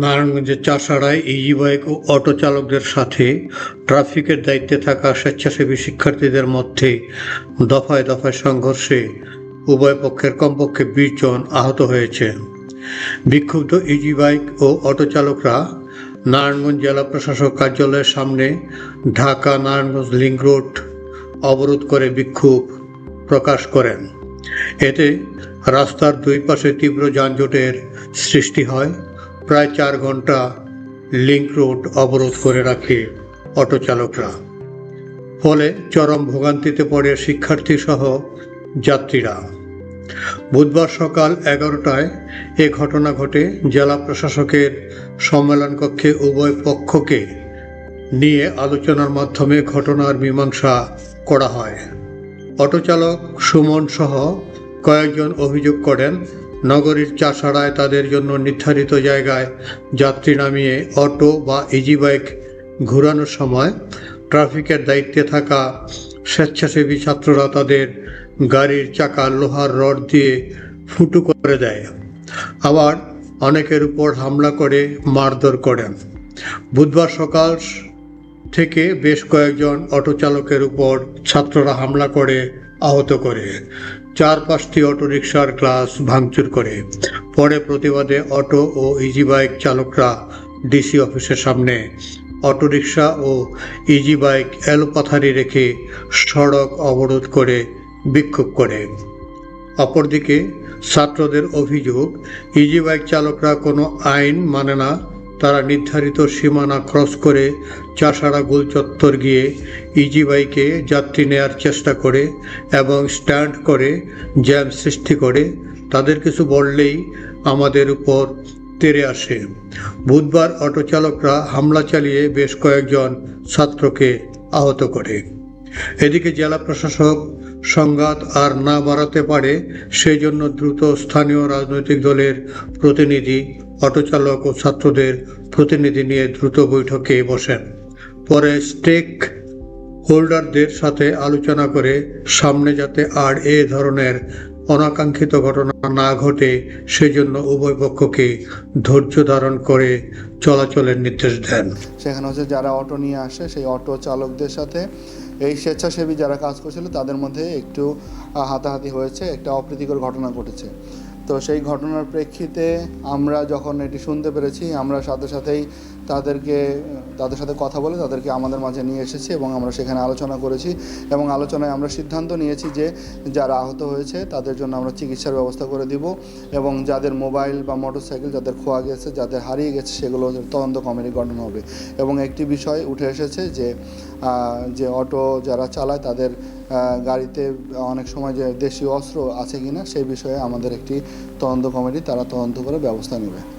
নারায়ণগঞ্জের চাষাড়ায় easy bike ও অটো চালকদের সাথে ট্রাফিকের দায়িত্বে থাকা স্বেচ্ছাসেবী শিক্ষার্থীদের মধ্যে দফায় দফায় সংঘর্ষে উভয় পক্ষের কমপক্ষে বিশ জন আহত হয়েছে বিক্ষুব্ধ ইজি বাইক ও অটো চালকরা নারায়ণগঞ্জ জেলা প্রশাসক কার্যালয়ের সামনে ঢাকা নারায়ণগঞ্জ লিঙ্ক রোড অবরোধ করে বিক্ষোভ প্রকাশ করেন। এতে রাস্তার দুই পাশে তীব্র যানজটের সৃষ্টি হয়। প্রায় চার ঘণ্টা লিংক রোড অবরোধ করে রাখে অটো চালকরা। ফলে চরম ভোগান্তিতে পড়ে শিক্ষার্থী সহ যাত্রীরা। বুধবার সকাল এগারোটায় এ ঘটনা ঘটে। জেলা প্রশাসকের সম্মেলন কক্ষে উভয় পক্ষকে নিয়ে আলোচনার মাধ্যমে ঘটনার মীমাংসা করা হয়। অটো চালক সুমন সহ কয়েকজন অভিযোগ করেন, নগরীর চাষাড়ায় তাদের জন্য নির্ধারিত জায়গায় যাত্রী নামিয়ে অটো বা ইজি বাইক ঘোরানোর সময় ট্রাফিকের দায়িত্বে থাকা স্বেচ্ছাসেবী ছাত্ররা তাদের গাড়ির চাকা, লোহার রড দিয়ে ফুটো করে দেয়। আবার অনেকের উপর হামলা করে মারধর করেন। বুধবার সকাল থেকে বেশ কয়েকজন অটো চালকের উপর ছাত্ররা হামলা করে, আহত করে। চার পাঁচটি অটোরিকশার গ্লাস ভাঙচুর করে। পরে প্রতিবাদে অটো ও ইজি বাইক চালকরা ডিসি অফিসের সামনে অটোরিকশা ও ইজি বাইক এলোপাথারি রেখে সড়ক অবরোধ করে বিক্ষোভ করে। অপরদিকে ছাত্রদের অভিযোগ ইজি বাইক চালকরা কোনো আইন মানে না তারা নির্ধারিত সীমানা ক্রস করে চাষাড়া গোল চত্বর গিয়ে ইজি বাইকে যাত্রী নেয়ার চেষ্টা করে এবং স্ট্যান্ড করে, জ্যাম সৃষ্টি করে। তাদের কিছু বললেই আমাদের উপর তেরে আসে। বুধবার অটো চালকরা হামলা চালিয়ে বেশ কয়েকজন ছাত্রকে আহত করে। এদিকে জেলা প্রশাসক সংঘাত আর না বাড়াতে পারে সেই জন্য দ্রুত স্থানীয় রাজনৈতিক দলের প্রতিনিধি, অটোচালক ও ছাত্রদের প্রতিনিধি নিয়ে দ্রুত বৈঠকে বসেন। পরে স্টেক হোল্ডারদের সাথে আলোচনা করে সামনে যাতে আর এ ধরনের অনাকাঙ্ক্ষিত ঘটনা না ঘটে সেজন্য উভয় পক্ষকে ধৈর্য ধারণ করে চলাচলের নির্দেশ দেন। সেখানে হচ্ছে যারা অটো নিয়ে আসে, সেই অটো চালকদের সাথে এই স্বেচ্ছাসেবী যারা কাজ করছিল, তাদের মধ্যে একটু হাতাহাতি হয়েছে, একটা অপ্রীতিকর ঘটনা ঘটেছে। তো সেই ঘটনার প্রেক্ষিতে আমরা যখন এটি শুনতে পেরেছি, আমরা সাথে সাথেই তাদেরকে, তাদের সাথে কথা বলে তাদেরকে আমাদের মাঝে নিয়ে এসেছি এবং আমরা সেখানে আলোচনা করেছি এবং আলোচনায় আমরা সিদ্ধান্ত নিয়েছি যে যারা আহত হয়েছে তাদের জন্য আমরা চিকিৎসার ব্যবস্থা করে দিব এবং যাদের মোবাইল বা মোটরসাইকেল যাদের খোয়া গেছে, যাদের হারিয়ে গেছে সেগুলো তদন্ত কমিটি গঠন হবে। এবং একটি বিষয় উঠে এসেছে যে যে অটো যারা চালায় তাদের গাড়িতে অনেক সময় যে দেশীয় অস্ত্র আছে কিনা সেই বিষয়ে আমাদের একটি তদন্ত কমিটি তারা তদন্ত করে ব্যবস্থা নেবে।